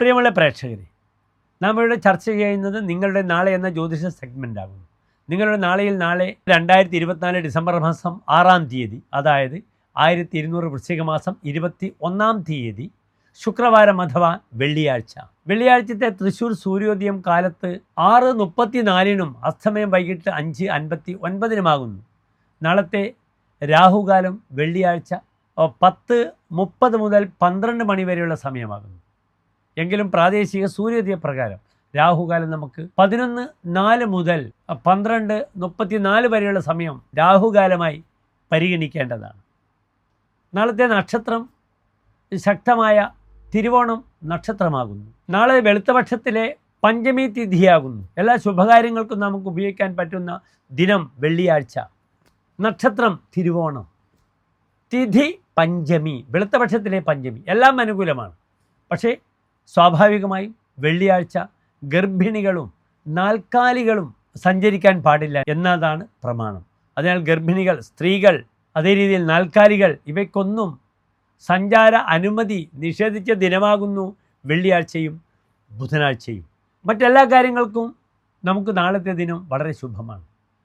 പ്രിയമുള്ള പ്രേക്ഷകരെ നാം ഇവിടെ ചർച്ച ചെയ്യുന്നത് നിങ്ങളുടെ നാളെ എന്ന ജ്യോതിഷ സെഗ്മെന്റ് ആകുന്നു. നിങ്ങളുടെ നാളെയിൽ നാളെ രണ്ടായിരത്തി ഇരുപത്തിനാല് ഡിസംബർ മാസം ആറാം തീയതി അതായത് ആയിരത്തി ഇരുന്നൂറ് വൃശ്ചിക മാസം ഇരുപത്തി ഒന്നാം തീയതി ശുക്രവാരം അഥവാ വെള്ളിയാഴ്ച. വെള്ളിയാഴ്ചത്തെ തൃശ്ശൂർ സൂര്യോദയം കാലത്ത് ആറ് മുപ്പത്തിനാലിനും അസ്തമയം വൈകിട്ട് അഞ്ച് അൻപത്തി ഒൻപതിനുമാകുന്നു നാളത്തെ രാഹുകാലം വെള്ളിയാഴ്ച പത്ത് മുപ്പത് മുതൽ പന്ത്രണ്ട് മണി വരെയുള്ള സമയമാകുന്നു. എങ്കിലും പ്രാദേശിക സൂര്യോദയ പ്രകാരം രാഹുകാലം നമുക്ക് പതിനൊന്ന് നാല് മുതൽ പന്ത്രണ്ട് മുപ്പത്തിനാല് വരെയുള്ള സമയം രാഹുകാലമായി പരിഗണിക്കേണ്ടതാണ്. നാളത്തെ നക്ഷത്രം ശക്തമായ തിരുവോണം നക്ഷത്രമാകുന്നു. നാളെ വെളുത്തപക്ഷത്തിലെ പഞ്ചമി തിഥിയാകുന്നു. എല്ലാ ശുഭകാര്യങ്ങൾക്കും നമുക്ക് ഉപയോഗിക്കാൻ പറ്റുന്ന ദിനം വെള്ളിയാഴ്ച. നക്ഷത്രം തിരുവോണം. തിഥി പഞ്ചമി. വെളുത്തപക്ഷത്തിലെ പഞ്ചമി. എല്ലാം അനുകൂലമാണ്. പക്ഷേ സ്വാഭാവികമായും വെള്ളിയാഴ്ച ഗർഭിണികളും നാൽക്കാലികളും സഞ്ചരിക്കാൻ പാടില്ല എന്നതാണ് പ്രമാണം. അതിനാൽ ഗർഭിണികൾ സ്ത്രീകൾ അതേ രീതിയിൽ നാൽക്കാലികൾ ഇവയ്ക്കൊന്നും സഞ്ചാര അനുമതി നിഷേധിച്ച ദിനമാകുന്നു വെള്ളിയാഴ്ചയും ബുധനാഴ്ചയും. മറ്റെല്ലാ കാര്യങ്ങൾക്കും നമുക്ക് നാളത്തെ ദിനം വളരെ ശുഭമാണ്.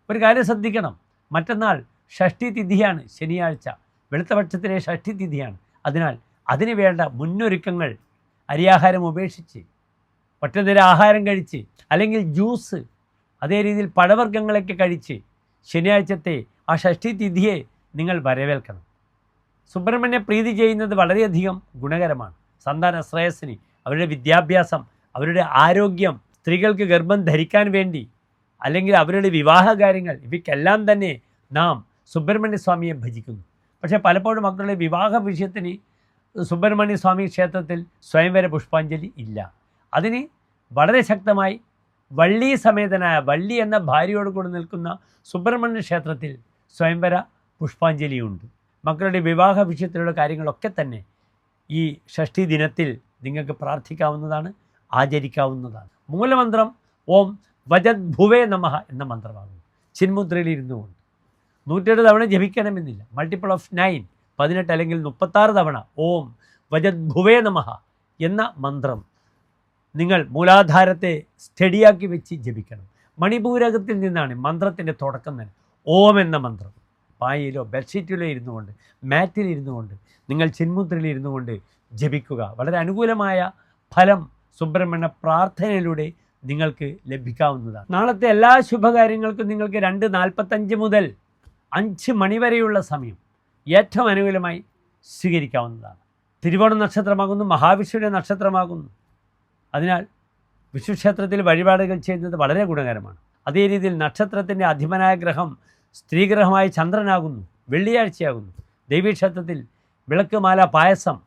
ഒരു കാര്യം ശ്രദ്ധിക്കണം. മറ്റന്നാൾ ഷഷ്ടി തിഥിയാണ് ശനിയാഴ്ച. വെളുത്തപക്ഷത്തിലെ ഷഷ്ടി തിഥിയാണ് അതിനാൽ അതിനു വേണ്ട മുന്നൊരുക്കങ്ങൾ അരിയാഹാരം ഉപേക്ഷിച്ച് ഒറ്റനിര ആഹാരം കഴിച്ച് അല്ലെങ്കിൽ ജ്യൂസ് അതേ രീതിയിൽ പഴവർഗങ്ങളൊക്കെ കഴിച്ച് ശനിയാഴ്ചത്തെ ആ ഷഷ്ടി തിഥിയെ നിങ്ങൾ വരവേൽക്കണം. സുബ്രഹ്മണ്യ പ്രീതി ചെയ്യുന്നത് വളരെയധികം ഗുണകരമാണ്. സന്താന ശ്രേയസ്സിന് അവരുടെ വിദ്യാഭ്യാസം അവരുടെ ആരോഗ്യം സ്ത്രീകൾക്ക് ഗർഭം ധരിക്കാൻ വേണ്ടി അല്ലെങ്കിൽ അവരുടെ വിവാഹ കാര്യങ്ങൾ ഇവയ്ക്കെല്ലാം തന്നെ നാം സുബ്രഹ്മണ്യ സ്വാമിയെ ഭജിക്കുന്നു. പക്ഷേ പലപ്പോഴും മക്കളുടെ വിവാഹ വിഷയത്തിന് സുബ്രഹ്മണ്യ സ്വാമി ക്ഷേത്രത്തിൽ സ്വയംവര പുഷ്പാഞ്ജലി ഇല്ല. അതിന് വളരെ ശക്തമായി വള്ളി സമേതനായ വള്ളി എന്ന ഭാര്യയോട് കൂടി നിൽക്കുന്ന സുബ്രഹ്മണ്യ ക്ഷേത്രത്തിൽ സ്വയംവര പുഷ്പാഞ്ജലിയുണ്ട്. മക്കളുടെ വിവാഹ വിഷയത്തിലുള്ള കാര്യങ്ങളൊക്കെ തന്നെ ഈ ഷഷ്ടി ദിനത്തിൽ നിങ്ങൾക്ക് പ്രാർത്ഥിക്കാവുന്നതാണ് ആചരിക്കാവുന്നതാണ്. മൂലമന്ത്രം ഓം വജത് ഭുവേ നമഃ എന്ന മന്ത്രമാകുന്നു. ചിന്മുദ്രയിൽ ഇരുന്നുകൊണ്ട് നൂറ്റേഴ് തവണ ജപിക്കണമെന്നില്ല. Multiple of nine. പതിനെട്ട് അല്ലെങ്കിൽ മുപ്പത്താറ് തവണ ഓം വജത് ഭുവേ നമഹ എന്ന മന്ത്രം നിങ്ങൾ മൂലാധാരത്തെ സ്റ്റഡിയാക്കി വെച്ച് ജപിക്കണം. മണിപൂരകത്തിൽ നിന്നാണ് മന്ത്രത്തിന്റെ തുടക്കം തന്നെ ഓം എന്ന മന്ത്രം. പായയിലോ ബെഡ്ഷീറ്റിലോ ഇരുന്നു കൊണ്ട് മാറ്റിൽ ഇരുന്നു കൊണ്ട് നിങ്ങൾ ചിന്മുദ്രയിൽ ഇരുന്നു കൊണ്ട് ജപിക്കുക. വളരെ അനുകൂലമായ ഫലം സുബ്രഹ്മണ്യ പ്രാർത്ഥനയിലൂടെ നിങ്ങൾക്ക് ലഭിക്കാവുന്നതാണ്. നാളത്തെ എല്ലാ ശുഭകാര്യങ്ങൾക്കും നിങ്ങൾക്ക് രണ്ട് നാൽപ്പത്തഞ്ച് മുതൽ അഞ്ച് മണിവരെയുള്ള സമയം. ഏറ്റവും അനുകൂലമായി സ്വീകരിക്കാവുന്നതാണ്. തിരുവോണ നക്ഷത്രമാകുന്നു മഹാവിഷ്ണുവിന്റെ നക്ഷത്രമാകുന്നു. അതിനാൽ വിഷുക്ഷേത്രത്തിൽ വഴിപാടുകൾ ചെയ്യുന്നത് വളരെ ഗുണകരമാണ്. അതേ രീതിയിൽ നക്ഷത്രത്തിന്റെ അധിപനായ ഗ്രഹം സ്ത്രീഗ്രഹമായ ചന്ദ്രനാകുന്നു വെള്ളിയാഴ്ചയാകുന്നു. ദേവീക്ഷേത്രത്തിൽ വിളക്കുമാല പായസം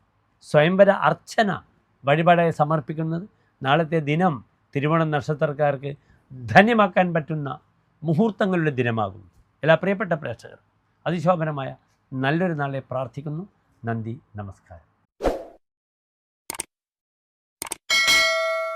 സ്വയംവര അർച്ചന വഴിപാടായി സമർപ്പിക്കുന്നത് നാളത്തെ ദിനം തിരുവോണം നക്ഷത്രക്കാർക്ക് ധന്യമാക്കാൻ പറ്റുന്ന മുഹൂർത്തങ്ങളുടെ ദിനമാകുന്നു. എല്ലാ പ്രിയപ്പെട്ട പ്രേക്ഷകർ അതിശോഭനമായ നല്ലൊരു നാളെ പ്രാർത്ഥിക്കുന്നു. നന്ദി നമസ്കാരം.